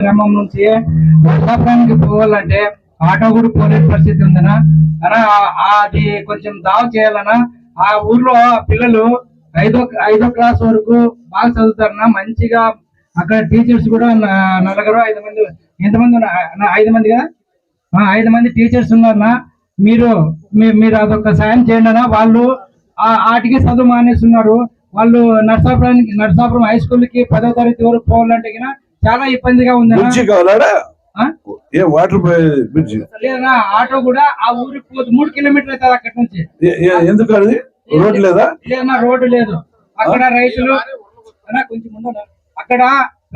గ్రామం నుంచి వర్షాపురానికి పోవాలంటే ఆటో కూడా పోలేని పరిస్థితి ఉందనా అనా అది కొంచెం దావ చేయాలనా ఆ ఊర్లో పిల్లలు ఐదో ఐదో క్లాస్ వరకు బాగా చదువుతారనా మంచిగా అక్కడ టీచర్స్ కూడా నలుగురు ఐదు మంది ఎంతమంది ఉన్నా- ఐదు మంది కదా? ఆ, ఐదు మంది టీచర్స్ ఉన్నారనా మీరు మీ- మీరు అదొక సాయం చేయండి అన్న. వాళ్ళు ఆ ఆటికి చదువు మానేస్తున్నారు. వాళ్ళు నర్సాపురానికి నర్సాపురం హై స్కూల్కి పదో తరగతి వరకు పోవాలంటే కన్నా చాలా ఇబ్బందిగా ఉంది బ్రిడ్జి కావాలా ఏ వాటర్ బ్రిడ్జి? లేదన్నా ఆటో కూడా ఆ ఊరికి పోదు. మూడు కిలోమీటర్లు అవుతుంది అక్కడ నుంచి. ఎందుకు అది రోడ్ లేదా? లేదన్నా రోడ్డు లేదు. అక్కడ రైతులు అన్నా, కొంచెం. అక్కడ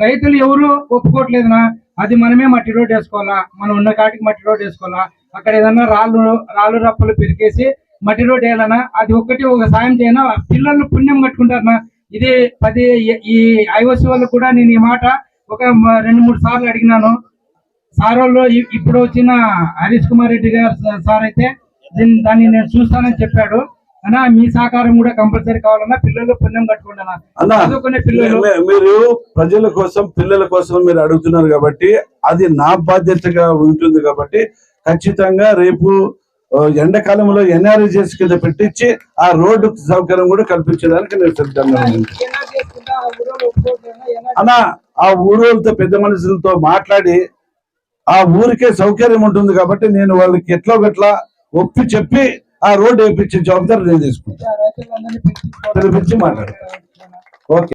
రైతులు ఎవరు ఒప్పుకోవట్లేదనా అది మనమే మట్టి రోడ్ వేసుకోవాలా? మనం ఉన్న కాటికి మట్టి రోడ్ వేసుకోవాలా? అక్కడ ఏదన్నా రాళ్ళు రాళ్ళు రప్పలు పెరికేసి మట్టి రోడ్ వేయాలన్నా అది ఒక్కటి ఒక సాయం చేయనా? పిల్లలు పుణ్యం కట్టుకుంటారనా ఇది పది ఈ ఐఓసి వాళ్ళకు కూడా నేను ఈ మాట ఒక రెండు మూడు సార్లు అడిగినాను. సార్ వాళ్ళు ఇప్పుడు వచ్చిన హరీష్ కుమార్ రెడ్డి గారు సార్ అయితే దీన్ని దాన్ని నేను చూస్తానని చెప్పాడు. అన్నా మీ సహకారం కూడా కంపల్సరీ కావాలన్నా పిల్లలు పుణ్యం చదువుకునే పిల్లలు. మీరు ప్రజల కోసం పిల్లల కోసం మీరు అడుగుతున్నారు కాబట్టి అది నా బాధ్యతగా ఉంటుంది కాబట్టి ఖచ్చితంగా రేపు ఎండాకాలంలో ఎన్ఆర్ఎస్ కింద పెట్టించి ఆ రోడ్డు సౌకర్యం కూడా కల్పించడానికి నేను సిద్ధంగా అన్న ఆ ఊరోళ్ళతో పెద్ద మనుషులతో మాట్లాడి ఆ ఊరికే సౌకర్యం ఉంటుంది కాబట్టి నేను వాళ్ళకి ఎట్లా గట్లా ఒప్పి చెప్పి ఆ రోడ్డు వేయించే జవాబాదారి నేను తీసుకుంటాను. పిలిపించి మాట్లాడతాను ఓకే.